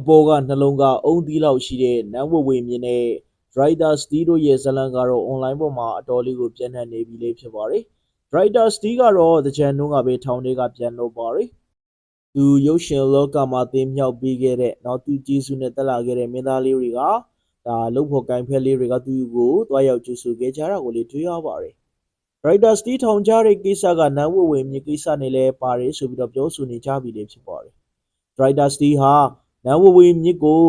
အပေါ်ကနှလုံးကအုံသီးလောက်ရှိတဲ့နန်းဝဝေမြင့်နဲ့ Driver Steel တို့ရဲ့ဇာတ်လမ်းကတော့ online ပေါ်မှာအတော်လေးကိုပြန့်နှံ့နေပြီလေဖြစ်ပါတယ်။ Driver Steel ကတော့တကြံနှုန်းကပဲထောင်ထဲကပြန်လို့ပါတယ်။သူရုပ်ရှင်လောကမှာသင်မြောက်ပေးခဲ့တဲ့နောက်သူကျေးဇူးနဲ့တက်လာခဲ့တဲ့မင်းသားလေးတွေကဒါလုံဖို့ကင်ဖက်လေးတွေကသူ့ကိုတွားရောက်ကြိုဆိုခဲ့ကြတာကိုလေတွေ့ရပါတယ်။ Driver Steel ထောင်ကြတဲ့ကိစ္စကနန်းဝဝေမြင့်ကိစ္စနဲ့လည်းပါတယ်ဆိုပြီးတော့ပြောဆိုနေကြပြီလေဖြစ်ပါတယ်။ Driver Steel ဟာ နန်းဝဝေမြင့်ကို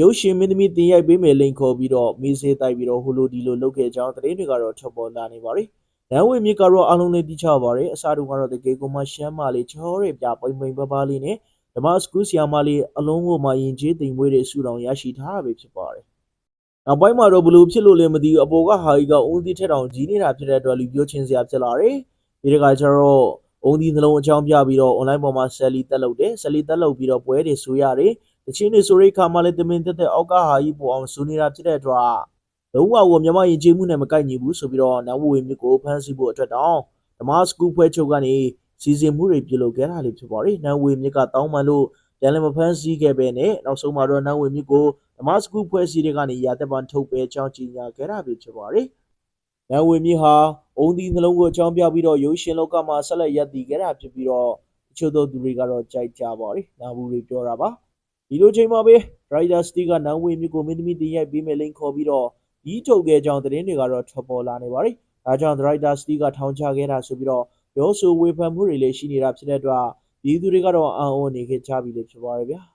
ရုပ်ရှင်မင်းသမီးတင်ရိုက်ပေးမယ်လိန်ခေါ်ပြီးတော့မေးစေးတိုက်ပြီးတော့ဟိုလိုဒီလိုလုပ်ခဲ့ကြောင်းသတင်းတွေကတော့ထွက်ပေါ်လာနေပါတယ်။နန်းဝေမြင့်ကတော့အားလုံးလည်းသိချပါတယ်အစားတုန်းကတော့တကယ်ကိုမှရှမ်းမလေးချောရဲပြပိန်ပိန်ပပလေးနဲ့ဓမ္မစကူးဆီယာမလေးအလုံးကိုမှရင်ကျေးတိမ်မွေးတဲ့ဆူတောင်ရရှိထားတာပဲဖြစ်ပါတယ်။နောက်ပိုင်းမှာတော့ဘလို့ဖြစ်လို့လဲမသိဘူးအပေါ်ကဟာကြီးကအုံးသီးထက်တောင်ကြီးနေတာဖြစ်တဲ့အတွက်လူပြောချင်းစရာဖြစ်လာတယ်။ဒီတခါကျတော့ အုံးသီးနှလုံးအကြောင်းပြပြီးတော့ online ပေါ်မှာဆက်လီတက်လုပ်တယ်ဆက်လီတက်လုပ်ပြီးတော့ပွဲတွေဆိုရတယ်။တချင်းတွေဆိုရိတ်ခါမှလည်းတမင်တက်တဲ့အောက်ကဟာကြီးပေါ်အောင်ဆိုနေတာဖြစ်တဲ့အတွက်လုံးဝကိုမြမရင်ကျေးမှုနဲ့မကိုက်ညီဘူးဆိုပြီးတော့နန်းဝဝေမြစ်ကိုဖမ်းဆီးဖို့အတွက်တောင်ဓမ္မစကူးဖွဲ့ချုပ်ကနေစီစဉ်မှုတွေပြုလုပ်ခဲ့တာလေးဖြစ်ပါတယ်။နန်းဝေမြစ်ကတောင်းပန်လို့ပြန်လည်မဖမ်းဆီးခဲ့ပဲနဲ့နောက်ဆုံးမှာတော့နန်းဝေမြစ်ကိုဓမ္မစကူးဖွဲ့စည်းတွေကနေရာသက်ပန်ထုတ်ပဲကြောင်းကြီးညာခဲ့တာပဲဖြစ်ပါတယ်။နန်းဝေမြစ်ဟာ အုံးသီးနှလုံးကိုအကြောင်းပြပြီးတော့ရုပ်ရှင်လောကမှာဆက်လက်ရပ်တည်ခဲ့တာဖြစ်ပြီးတော့တချို့သောသူတွေကတော့ကြိုက်ကြပါတယ်။နာဘူးတွေပြောတာပါ။ဒီလိုချိန်မှာပဲ Rider Steel ကနန်းဝေမြစ်ကိုမင်းသမီးတင်ရိုက်ပေးမယ်လိန်ခေါ်ပြီးတော့ဒီထုတ်ခဲ့ကြောင်းသတင်းတွေကတော့ထွက်ပေါ်လာနေပါတယ်။ဒါကြောင့် Rider Steel ကထောင်ချခဲ့တာဆိုပြီးတော့ပြောဆိုဝေဖန်မှုတွေလည်းရှိနေတာဖြစ်တဲ့အတွက်ပြည်သူတွေကတော့အံ့ဩနေခဲ့ကြပြီလေဖြစ်ပါတယ်ဗျာ။